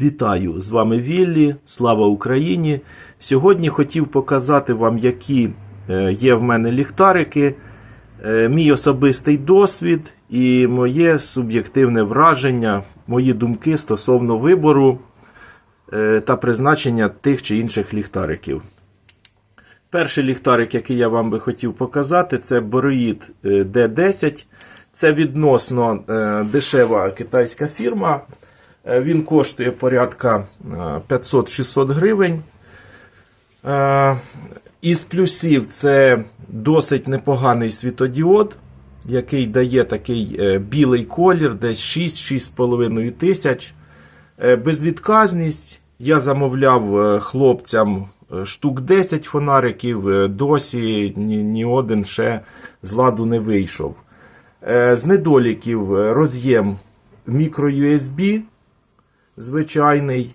Вітаю! З вами Віллі. Слава Україні! Сьогодні хотів показати вам, які е, є в мене ліхтарики, е, мій особистий досвід і моє суб'єктивне враження, мої думки стосовно вибору е, та призначення тих чи інших ліхтариків. Перший ліхтарик, який я вам би хотів показати, це е, D10. Це відносно дешева китайська фірма. Е, Він коштує порядка е, 500-600 гривень. Е, Із плюсів це досить непоганий світодіод, який дає такий е, білий колір, десь 6-6,5 тисяч. Е, Безвідказність. Я замовляв е, хлопцям е, штук 10 фонариків, е, досі ні, ні один ще з ладу не вийшов. Е, З недоліків е, роз'єм мікро-USB звичайний,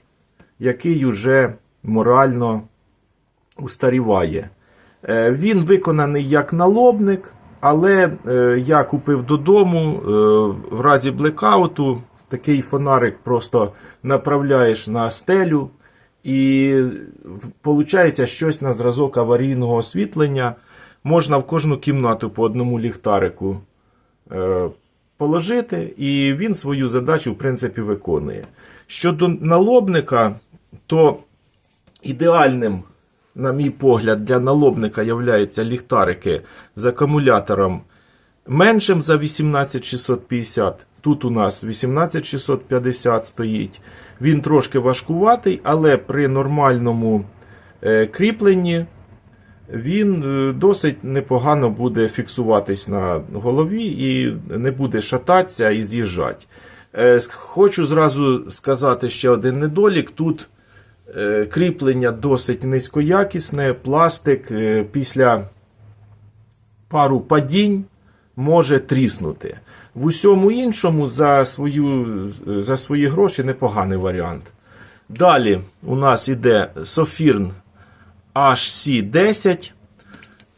який уже морально устаріває. Е, Він виконаний як налобник, але е, я купив додому е, в разі блекауту. Такий фонарик просто направляєш на стелю, і виходить щось на зразок аварійного освітлення. Можна в кожну кімнату по одному ліхтарику положити, і він свою задачу, в принципі, виконує. Щодо налобника, то ідеальним, на мій погляд, для налобника являються ліхтарики з акумулятором меншим за 18650. Тут у нас 18650 стоїть. Він трошки важкуватий, але при нормальному е, кріпленні він е, досить непогано буде фіксуватись на голові і не буде шататися і з'їжджати. Е, Хочу зразу сказати ще один недолік. Тут е, кріплення досить низькоякісне, пластик е, після пару падінь може тріснути. В усьому іншому за, свою, за свої гроші непоганий варіант. Далі у нас іде Sofirn HC10,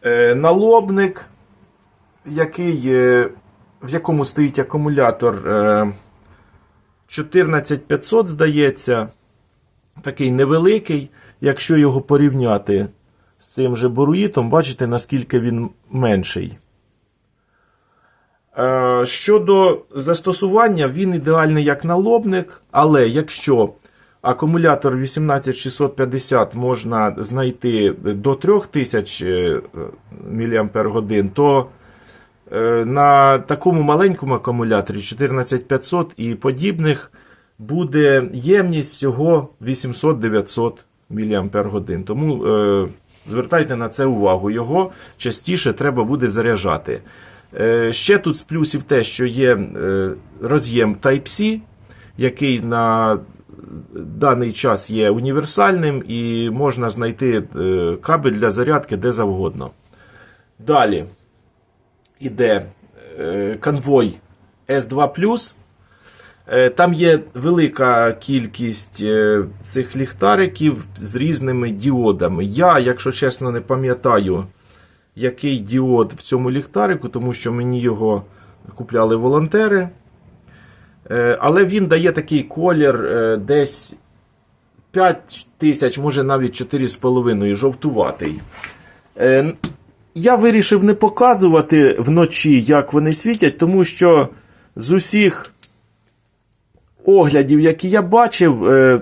е, налобник, який, в якому стоїть акумулятор 14500, здається, такий невеликий. Якщо його порівняти з цим же боруїтом, бачите, наскільки він менший. Е, Щодо застосування, він ідеальний як налобник, але якщо акумулятор 18650 можна знайти до 3000 мАч, то е, на такому маленькому акумуляторі 14500 і подібних буде ємність всього 800-900 мАч. Тому е, звертайте на це увагу. Його частіше треба буде заряджати. Е, Ще тут з плюсів те, що є е, роз'єм Type-C, який на даний час є універсальним і можна знайти е, кабель для зарядки де завгодно. Далі іде е, конвой S2. Е, Там є велика кількість е, цих ліхтариків з різними діодами. Я, якщо чесно, не пам'ятаю, який діод в цьому ліхтарику, тому що мені його купляли волонтери. Але він дає такий колір десь 5 тисяч, може навіть 4,5 жовтуватий. Я вирішив не показувати вночі, як вони світять, тому що з усіх оглядів, які я бачив, е,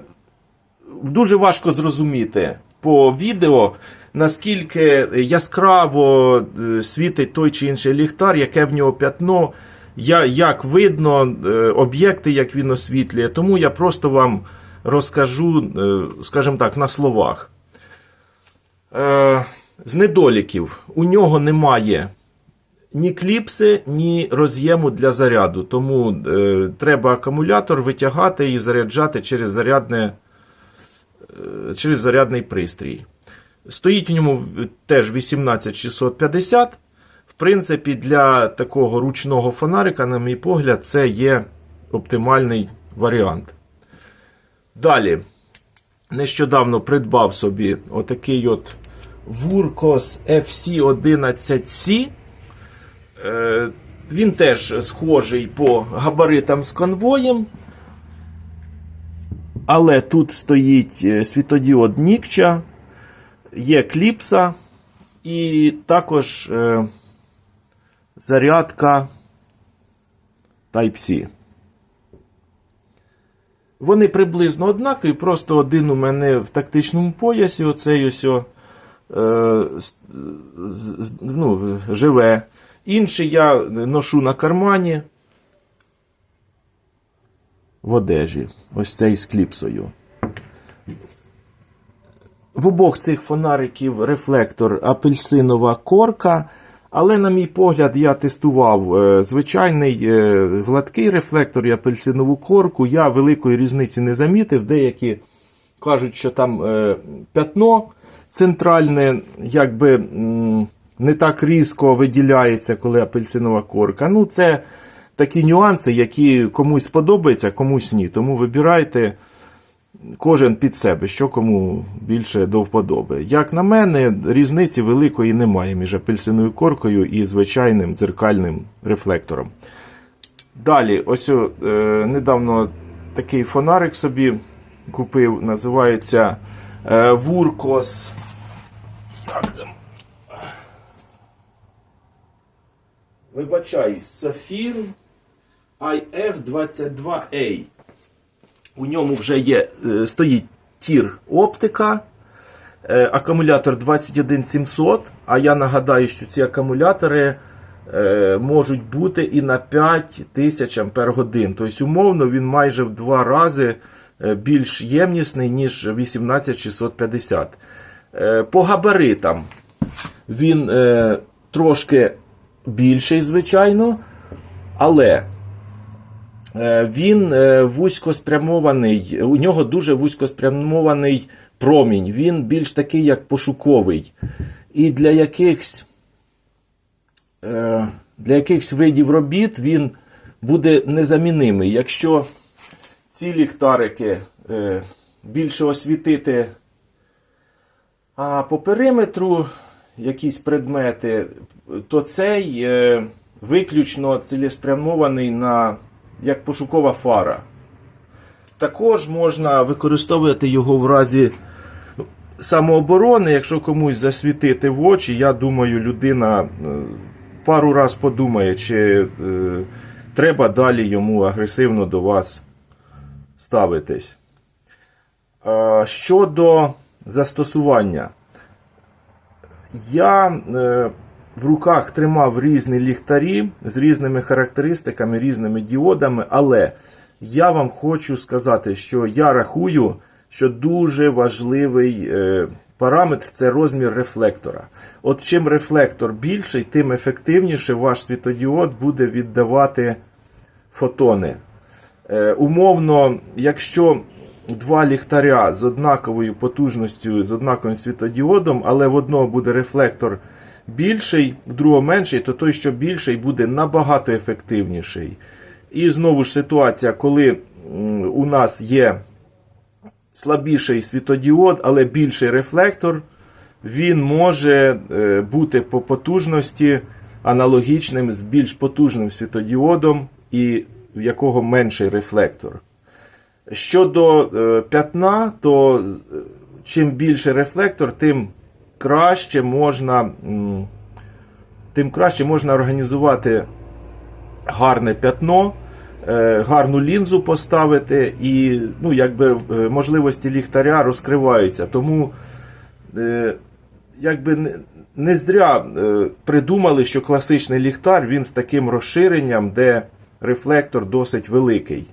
дуже важко зрозуміти по відео, наскільки яскраво е, світить той чи інший ліхтар, яке в нього п'ятно, як видно е, об'єкти, як він освітлює. Тому я просто вам розкажу, скажімо так, на словах. З недоліків у нього немає ні кліпси, ні роз'єму для заряду. Тому е, треба акумулятор витягати і заряджати через, зарядне, е, через зарядний пристрій. Стоїть у ньому теж 18650. В принципі, для такого ручного фонарика, на мій погляд, це є оптимальний варіант. Далі. Нещодавно придбав собі отакий от Вуркос FC11C. Е, Він теж схожий по габаритам з конвоєм. Але тут стоїть е, світодіод Нікча, є кліпса і також е, зарядка Type-C. Вони приблизно однакові, просто один у мене в тактичному поясі, оцей ось о, ну, живе. Інший я ношу на кармані в одежі. Ось цей з кліпсою. В обох цих фонариків рефлектор апельсинова корка. Але, на мій погляд, я тестував е, звичайний е, гладкий рефлектор і апельсинову корку. Я великої різниці не замітив. Деякі кажуть, що там е, п'ятно центральне, якби не так різко виділяється, коли апельсинова корка. Ну, це такі нюанси, які комусь подобаються, комусь ні. Тому вибирайте кожен під себе, що кому більше до вподоби. Як на мене, різниці великої немає між апельсиновою коркою і звичайним дзеркальним рефлектором. Далі, ось е, недавно такий фонарик собі купив, називається е, Вуркос. Так там. Вибачаюсь, Сафір IF22A. У ньому вже є, е, стоїть тір оптика, е, акумулятор 21700. А я нагадаю, що ці акумулятори е, можуть бути і на 5000 Ампер годин. Тобто, умовно, він майже в два рази більш ємнісний, ніж 18650. Е, По габаритам він е, трошки більший, звичайно, але. Е, Він вузькоспрямований, у нього дуже вузькоспрямований промінь. Він більш такий, як пошуковий. І для якихось, для якихось видів робіт він буде незамінимий. Якщо ці ліхтарики більше освітити а по периметру якісь предмети, то цей е, виключно цілеспрямований на як пошукова фара. Також можна використовувати його в разі самооборони, якщо комусь засвітити в очі, я думаю, людина е, пару раз подумає, чи е, треба далі йому агресивно до вас ставитись. Е, Щодо застосування, я е, в руках тримав різні ліхтарі з різними характеристиками, різними діодами, але я вам хочу сказати, що я рахую, що дуже важливий е, параметр це розмір рефлектора. От чим рефлектор більший, тим ефективніше ваш світодіод буде віддавати фотони. Е, умовно, якщо два ліхтаря з однаковою потужністю, з однаковим світодіодом, але в одного буде рефлектор більший, в другого менший, то той, що більший, буде набагато ефективніший. І знову ж ситуація, коли у нас є слабіший світодіод, але більший рефлектор, він може е, бути по потужності аналогічним з більш потужним світодіодом, і в якого менший рефлектор. Щодо е, п'ятна, то е, чим більше рефлектор, тим краще можна, тим краще можна організувати гарне п'ятно, е, гарну лінзу поставити, і ну, якби, можливості ліхтаря розкриваються. Тому якби не, зря придумали, що класичний ліхтар він з таким розширенням, де рефлектор досить великий.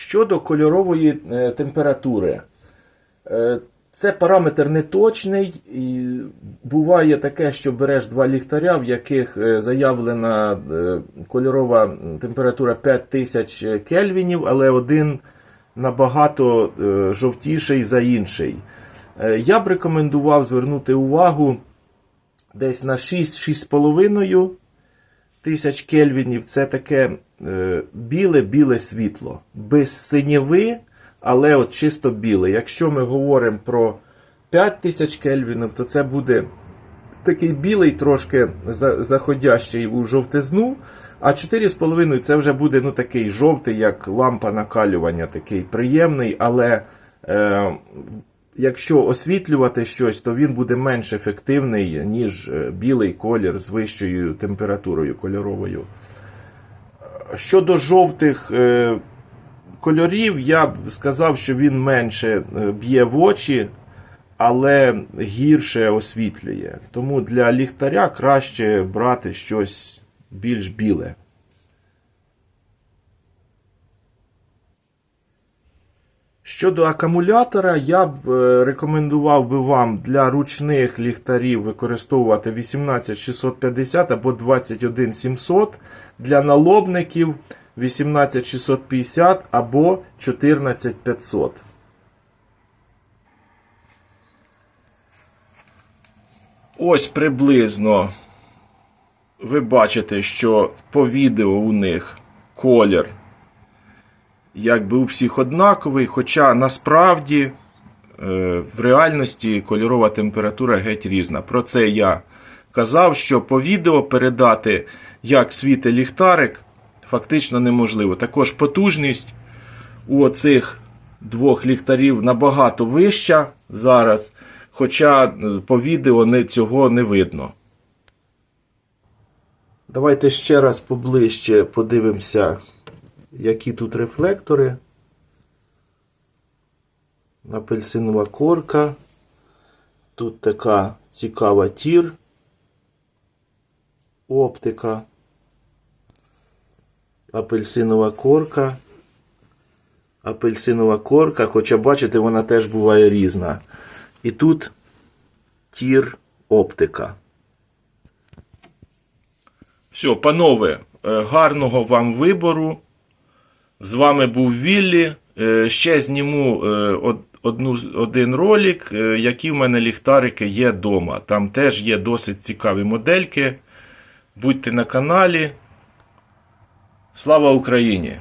Щодо кольорової е, температури, Е, це параметр неточний. Буває таке, що береш два ліхтаря, в яких е, заявлена кольорова температура 5000 кельвінів, але один набагато жовтіший за інший. Я б рекомендував звернути увагу десь на 6-6,5 тисяч кельвінів. Це таке біле-біле світло. Без синєви, але от чисто біле. Якщо ми говоримо про 5 тисяч кельвінів, то це буде такий білий, трошки заходящий у жовтизну, А 4,5 це вже буде ну, такий жовтий, як лампа накалювання, такий приємний, але е, якщо освітлювати щось, то він буде менш ефективний, ніж е, білий колір з вищою температурою кольоровою. Щодо жовтих е, кольорів, я б сказав, що він менше е, б'є в очі, але гірше освітлює. Тому для ліхтаря краще брати щось більш біле. Щодо акумулятора, я б е, рекомендував би вам для ручних ліхтарів використовувати 18650 або 21700, для налобників 18650 або 14500. Ось приблизно ви бачите, що по відео у них колір якби у всіх однаковий, хоча насправді е, в реальності кольорова температура геть різна. Про це я казав, що по відео передати, як світить ліхтарик, фактично неможливо. Також потужність у оцих двох ліхтарів набагато вища зараз, хоча е, по відео цього не видно. Давайте ще раз поближче подивимося, які тут рефлектори. Апельсинова корка. Тут така цікава тір. Оптика. Апельсинова корка. Апельсинова корка, хоча бачите, вона теж буває різна. І тут тір оптика. Все, панове, е, гарного вам вибору. З вами був Віллі. Е, Ще зніму е, одну, один ролик, е, які в мене ліхтарики є вдома. Там теж є досить цікаві модельки. Будьте на каналі. Слава Україні!